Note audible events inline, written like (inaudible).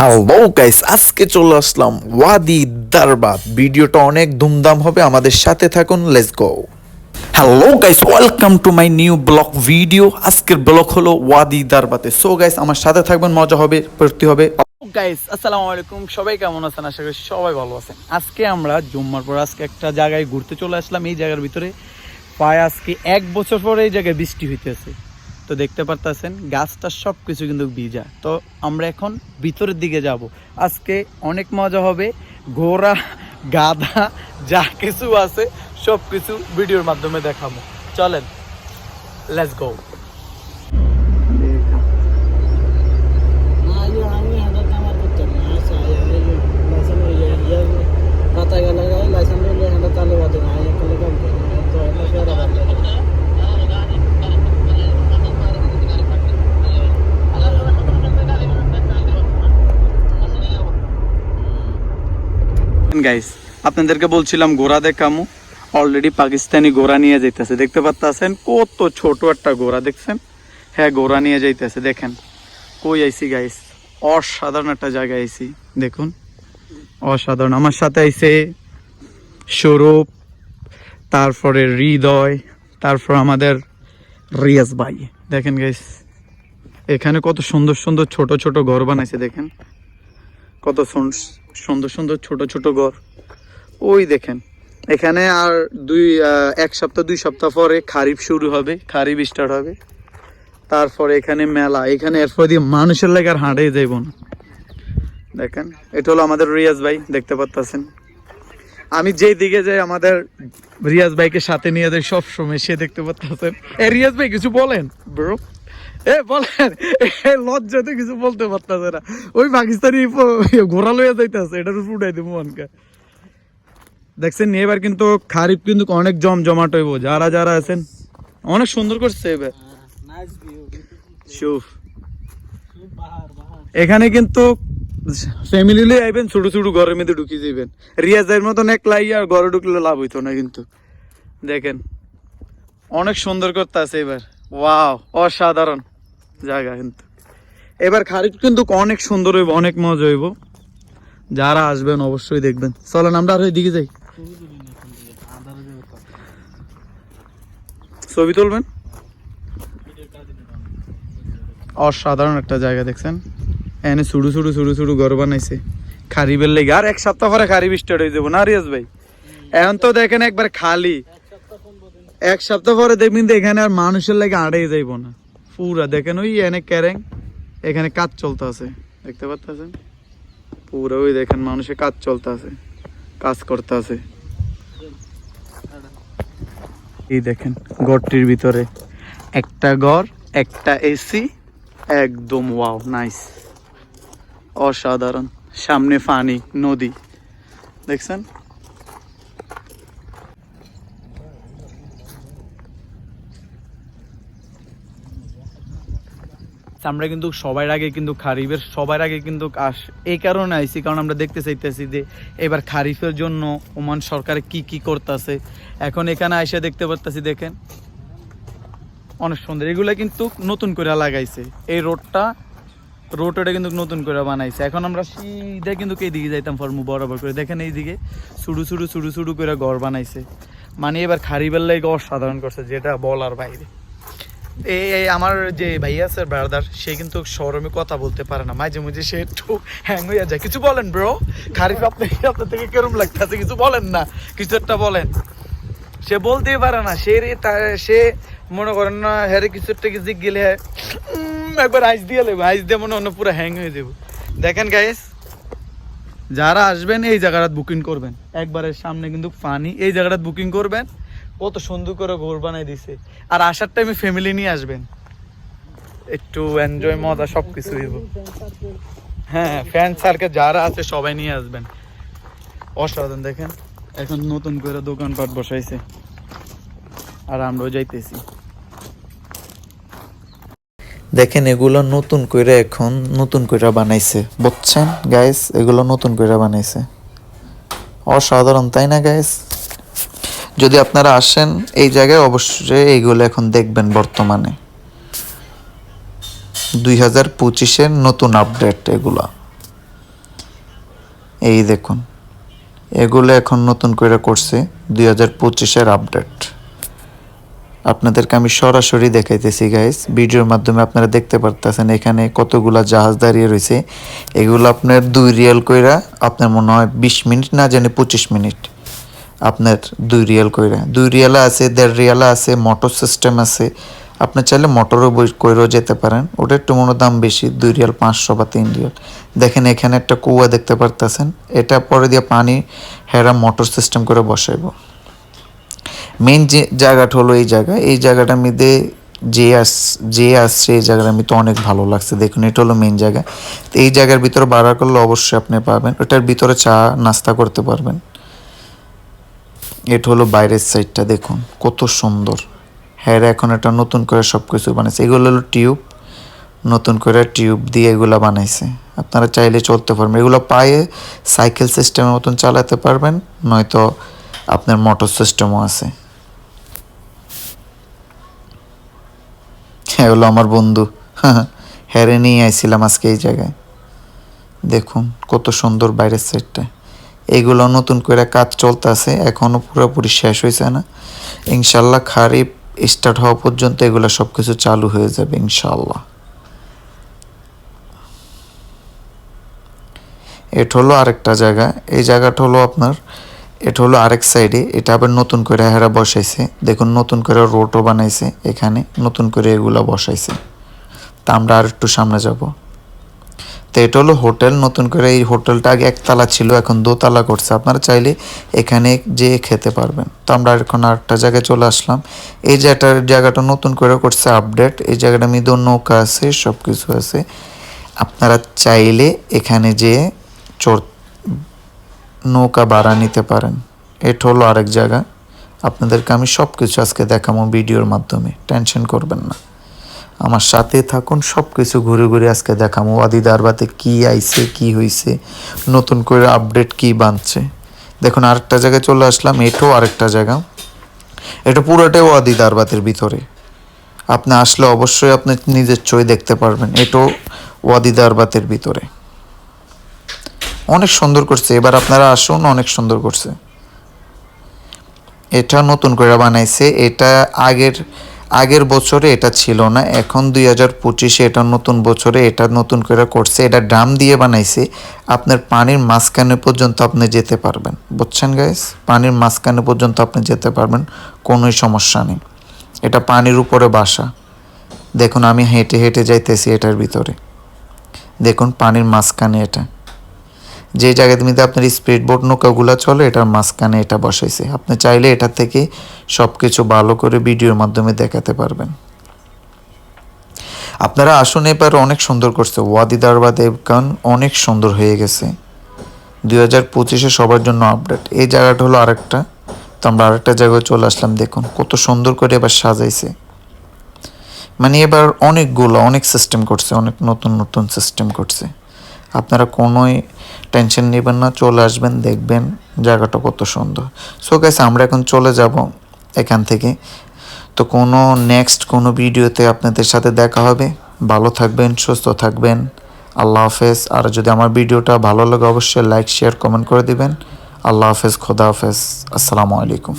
Hello guys আজকে চলে আসলাম ওয়াদি দারবাত ভিডিওটা অনেক ধুমধাম হবে, আমাদের সাথে থাকুন let's go hello guys welcome to my new blog video আজকের ব্লগ হলো ওয়াদি দারবাতে। সো গাইস আমার সাথে থাকবেন, মজা হবে পড়তে হবে। গাইস আসসালামু আলাইকুম। সবাই কেমন আছেন? আশা করি সবাই ভালো আছেন। আজকে আমরা জুম্মার পর আজকে একটা জায়গায় ঘুরতে চলে আসলাম। এই জায়গার ভিতরে প্রায় আজকে এক বছর পরে এই জায়গায় বৃষ্টি হইতেছে। তো দেখতে পারতেছেন, গাছটা সব কিছু কিন্তু ভিজা। তো আমরা এখন ভিতরের দিকে যাব। আজকে অনেক মজা হবে, ঘোড়া, গাধা, যা কিছু আছে সব কিছু ভিডিওর মাধ্যমে দেখাবো। চলেন লেটস গো না yo আমি হাজার কামার করতাম না আচ্ছা লাইসেন্স হয়ে যায় পাতা গেল লাইসেন্স হলে হাজার চালু বাদে না এক করে কম করে তো এটা ফেরা বাদ গাইস আপনাদেরকে বলছিলাম ঘোড়া দেখামু। অলরেডি পাকিস্তানি ঘোড়া নিয়ে যাইতেছে। দেখতে পাচ্ছেন কত ছোট একটা ঘোড়া দেখছেন? হ্যাঁ ঘোড়া নিয়ে যাইতেছে, দেখেন। কই আইসি গাইস অসাধারণ একটা জায়গায় আইসি দেখুন। অসাধারণ। আমার সাথে আইসে স্বরূপ, তারপরে হৃদয়, তারপর আমাদের রিয়াজ ভাই। দেখেন গাইস এখানে কত সুন্দর সুন্দর ছোট ছোট ঘর বানাইছে, দেখেন। কত সুন- সুন্দর সুন্দর ছোট ছোট ঘর। ওই দেখেন, এখানে আর দুই এক সপ্তাহ, দুই সপ্তাহ পরে খারিফ শুরু হবে, খারিফ স্টার্ট হবে। তারপরে এখানে মেলা, এখানে এরপর দিয়ে মানুষের লাগে আর হাঁটে যাইব না। দেখেন, এটা হলো আমাদের রিয়াজ ভাই, দেখতে পাচ্ছেন আমি যেই দিকে যাই, আমাদের রিয়াজ ভাইকে সাথে নিয়ে যাই সব সময় সে দেখতে পাচ্ছেন এ রিয়াজ ভাই, কিছু বলেন? ব্রো এ, বলেন, এ লজ্জাতে কিছু বলতে পারতেছে না। ওই পাকিস্তানি ঘোড়া লইয়া যাইতেছে এটা ফুটাই দেবো মনকে। দেখছেন, এবার কিন্তু খারিফ কিন্তু অনেক জম জমাট হইব। যারা যারা আছেন, অনেক সুন্দর করছে এবার। এখানে কিন্তু ফ্যামিলি লিয়ে আইবেন, ছোট ছোট ঘরের মধ্যে ঢুকি যাইবেন। রিয়াজের মতন এক লাই আর ঘরে ঢুকলে লাভ হইতো না কিন্তু। দেখেন, অনেক সুন্দর করতে আছে এবার। ওয়াও অসাধারণ জায়গা কিন্তু। এবার খারিফ কিন্তু অনেক সুন্দর হইব, অনেক মজা হইব। যারা আসবেন অবশ্যই দেখবেন। চলেন, আমরা আর দিকে যাই। ছবি তুলবেন? অসাধারণ একটা জায়গা দেখছেন। এনে শুরু শুরু শুরু শুরু ঘর বানাইছে। খারিবের লেগে আর এক সপ্তাহ পরে খারিব স্টার্ট হয়ে যাব। না, রিয়াজ ভাই? এখন তো দেখেন একবার খালি। এক সপ্তাহ পরে দেখবেন তো এখানে আর মানুষের লেগে আড়াই যাইব না। পুরা, দেখেন ওই এনে ক্যারেং, এখানে কাজ চলতে আছে। দেখতে পাচ্ছেন? পুরো ওই দেখেন মানুষের কাজ চলতে আছে, কাজ করতে আছে। এই দেখেন ঘরটির ভিতরে, একটা ঘর, একটা এসি একদম ওয়াও নাইস অসাধারণ, সামনে পানি নদী। দেখছেন? আমরা কিন্তু সবার আগে কিন্তু খারিফের সবার আগে কিন্তু আস, এই কারণে আইছি, কারণ আমরা দেখতে চাইতেছি যে এবার খারিফের জন্য ওমান সরকার কি কি করতেছে। এখন এখানে আইসে দেখতে পারতেছি, দেখেন। অনেক সুন্দর। এগুলো কিন্তু নতুন করে লাগাইছে। এই রোডটা, রোড এটা কিন্তু নতুন করে বানাইছে। এখন আমরা সিধা কিন্তু এইদিকে যাইতাম ফর্মু বরাবর করে? দেখেন এইদিকে সুড়ু শুরু সুড়ু সুড়ু করে ঘর বানাইছে। মানে এবার খারিবের লাগে অসাধারণ করছে, যেটা বলার বাইরে। এই আমার যে ভাই আছে ব্রাদার সে কিন্তু শরমে কথা বলতে পারে না। মাঝে মাঝে সে একটু হ্যাং হয়ে যায়। কিছু বলেন ব্রো খারিফ আপনি আপনার থেকে কেরম লাগতেছে? কিছু বলেন না। কিছু একটা বলেন। সে বলতেই পারে না। সে রে সে মনে করেন না হ্যারে কিছু একটা কিছু গেলে উম, একবার আইস দিয়ে লেবে। আইস দিয়ে মনে হয় পুরো হ্যাং হয়ে যাব। দেখেন গাইস যারা আসবেন এই জায়গাটা বুকিং করবেন। একবারের সামনে কিন্তু পানি এই জায়গাটা বুকিং করবেন। কত সুন্দর করে ঘোর বানাই দিছে। আর আসার টাইমে ফ্যামিলি নিয়ে আসবেন। একটু এনজয় মজা সব কিছু হ্যাঁ ফ্যান সার্কে যারা আছে সবাই নিয়ে আসবেন। অসাধারণ, দেখেন। এখন নতুন করে দোকানপাট বসাইছে। আর আমরাও যাইতেছি। দেখেন, এগুলো নতুন করে এখন নতুন করে বানাইছে। বুঝছেন? গাইস এগুলো নতুন করে বানাইছে। অসাধারণ, তাই না গাইস যদি আপনারা আসেন এই জায়গায়, অবশ্যই এইগুলো এখন দেখবেন বর্তমানে। দুই হাজার পঁচিশের নতুন আপডেট এগুলা। এই দেখুন, এগুলো এখন নতুন করে করছে দুই হাজার পঁচিশের আপডেট আপনাদেরকে আমি সরাসরি দেখাইতেছি গাইস ভিডিওর মাধ্যমে আপনারা দেখতে পারতেছেন এখানে কতগুলা জাহাজ দাঁড়িয়ে রয়েছে। এগুলো আপনার দুই রিয়াল কইরা আপনার মনে হয় বিশ মিনিট না জানি পঁচিশ মিনিট। আপনার দুই রিয়াল কইরা। দুই রিয়ালা আছে, দেড় রিয়ালা আছে, মোটর সিস্টেম আছে। আপনি চাইলে মোটরও বই কইরেও যেতে পারেন। ওটা একটু মনে দাম বেশি, দুই রিয়াল, পাঁচশো বা তিন রিয়াল। দেখেন এখানে একটা কুয়া দেখতে পারতেছেন। এটা পরে দিয়ে পানি হেরা মোটর সিস্টেম করে বসাইব। মেন যে জায়গাটা হলো এই জায়গা। এই জায়গাটার মধ্যে যে আস, যে আসছে এই জায়গাটার মধ্যে অনেক ভালো লাগছে। দেখুন, এটা হলো মেন জায়গা। তো এই জায়গার ভিতরে বাড়া করলে অবশ্যই আপনি পাবেন। ওটার ভিতরে চা নাস্তা করতে পারবেন। এটা হলো বাইরের সাইডটা দেখুন, কত সুন্দর। হ্যাঁ এখন এটা নতুন করে সব কিছু বানাইছে। এগুলো হলো টিউব, নতুন করে টিউব দিয়ে এগুলো বানাইছে। আপনারা চাইলে চলতে পারবেন। এগুলো পায়ে সাইকেল সিস্টেমের মতন চালাতে পারবেন, নয়তো আপনার মোটর সিস্টেমও আছে। হ্যাঁ হলো আমার বন্ধু। (laughs) হ্যারে নিয়ে আইছিলাম আজকে এই জায়গায়। দেখুন, কত সুন্দর বাইরের সাইডটা এগুলো নতুন করে কাজ চলতেছে এখনও পুরোপুরি শেষ হয়েছে না। ইনশাল্লাহ খারিফ স্টার্ট হওয়া পর্যন্ত এগুলো সব কিছু চালু হয়ে যাবে ইনশাল্লাহ। এটা হলো আরেকটা জায়গা। এই জায়গাটা হলো আপনার, এটা হলো আরেক সাইডে এটা আবার নতুন করে হেরা বসাইছে। দেখুন, নতুন করে রোডও বানাইছে এখানে, নতুন করে এগুলা বসাইছে। তা আমরা আর একটু সামনে যাব। তো এটা হলো হোটেল। নতুন করে এই হোটেলটা আগে একতলা ছিল, এখন দোতলা করছে। আপনারা চাইলে এখানে যেয়ে খেতে পারবেন। তো আমরা এখন আরেকটা জায়গায় চলে আসলাম। এই জায়গাটার জায়গাটা নতুন করে করছে আপডেট। এই জায়গাটা মৃদু নৌকা আছে সব কিছু আছে। আপনারা চাইলে এখানে যেয়ে চড় নৌকা ভাড়া নিতে পারেন। এটা হলো আরেক জায়গা। আপনাদেরকে আমি সব কিছু আজকে দেখাবো ভিডিওর মাধ্যমে। টেনশন করবেন না। আমার সাথে থাকুন সব কিছু ঘুরে ঘুরে আজকে দেখাবো। ওয়াদি দারবাতে কি আইছে, কি হইছে, নতুন করে আপডেট কি বানছে। দেখুন, আরেকটা জায়গায় চলে আসলাম, এটাও আরেকটা জায়গা। এটা পুরোটাই ওয়াদি দারবাতের ভিতরে। আপনি আসলে অবশ্যই আপনি নিজের চোখে দেখতে পারবেন, এটাও ওয়াদি দারবাতের ভিতরে। অনেক সুন্দর করছে। এবার আপনারা আসুন, অনেক সুন্দর করছে। এটা নতুন করে বানাইছে। এটা আগের আগের বছরে এটা ছিল না, এখন দুই হাজার পঁচিশে এটা নতুন বছরে এটা নতুন করে করছে, এটা ড্রাম দিয়ে বানাইছে, আপনার পানির মাঝখানে পর্যন্ত আপনি যেতে পারবেন, বুঝছেন গাইস পানির মাঝখানে পর্যন্ত আপনি যেতে পারবেন, কোনোই সমস্যা নেই। এটা পানির উপরে বাসা। দেখুন আমি হেঁটে হেঁটে যাইতেছি এটার ভিতরে। দেখুন পানির মাঝখানে এটা। যে জায়গাতে মধ্যে আপনার স্পিড বোট নৌকাগুলো চলে, এটার মাঝখানে এটা বসাইছে। আপনি চাইলে এটা থেকে সব কিছু ভালো করে ভিডিওর মাধ্যমে দেখাতে পারবেন। আপনারা আসুন এবার, অনেক সুন্দর করছে। ওয়াদি দারবা দেবগান অনেক সুন্দর হয়ে গেছে। দুই হাজার পঁচিশে সবার জন্য আপডেট। এই জায়গাটা হলো আরেকটা। তো আমরা আরেকটা জায়গায় চলে আসলাম, দেখুন। কত সুন্দর করে এবার সাজাইছে। মানে এবার অনেকগুলো, অনেক সিস্টেম করছে, অনেক নতুন নতুন সিস্টেম করছে। আপনারা কোনোই টেনশন নেবেন না, চলে আসবেন, দেখবেন জায়গাটা কত সুন্দর। সো গাইস আমরা এখন চলে যাব এখান থেকে। তো কোনো নেক্সট কোনো ভিডিওতে আপনাদের সাথে দেখা হবে। ভালো থাকবেন, সুস্থ থাকবেন। আল্লাহ হাফেজ। আর যদি আমার ভিডিওটা ভালো লাগে, অবশ্যই লাইক শেয়ার কমেন্ট করে দিবেন। আল্লাহ হাফেজ, খোদা হাফেজ। আসসালামু আলাইকুম।